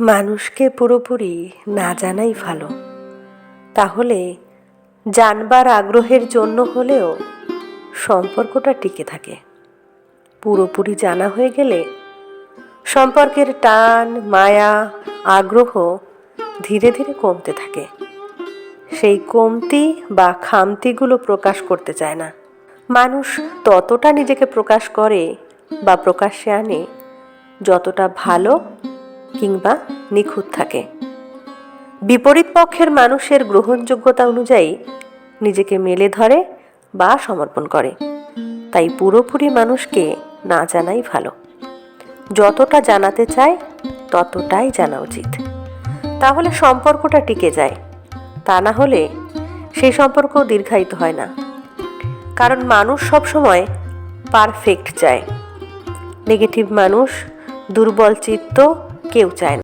মানুষকে পুরোপুরি না জানাই ভালো। তাহলে জানবার আগ্রহের জন্য হলেও সম্পর্কটা টিকে থাকে। পুরোপুরি জানা হয়ে গেলে সম্পর্কের টান, মায়া, আগ্রহ ধীরে ধীরে কমতে থাকে। সেই কমতি বা খামতিগুলো প্রকাশ করতে চায় না। মানুষ ততটা নিজেকে প্রকাশ করে বা প্রকাশ্যে আনে যতটা ভালো কিংবা নিখুঁত থাকে। বিপরীত পক্ষের মানুষের গ্রহণযোগ্যতা অনুযায়ী নিজেকে মেলে ধরে বা সমর্পণ করে। তাই পুরোপুরি মানুষকে না জানাই ভালো। যতটা জানাতে চায়, ততটাই জানা উচিত। তাহলে সম্পর্কটা টিকে যায়। তা না হলে সেই সম্পর্ক দীর্ঘায়িত হয় না। কারণ মানুষ সবসময় পারফেক্ট চায়। নেগেটিভ মানুষ, দুর্বল চিত্ত কেউ চায় না।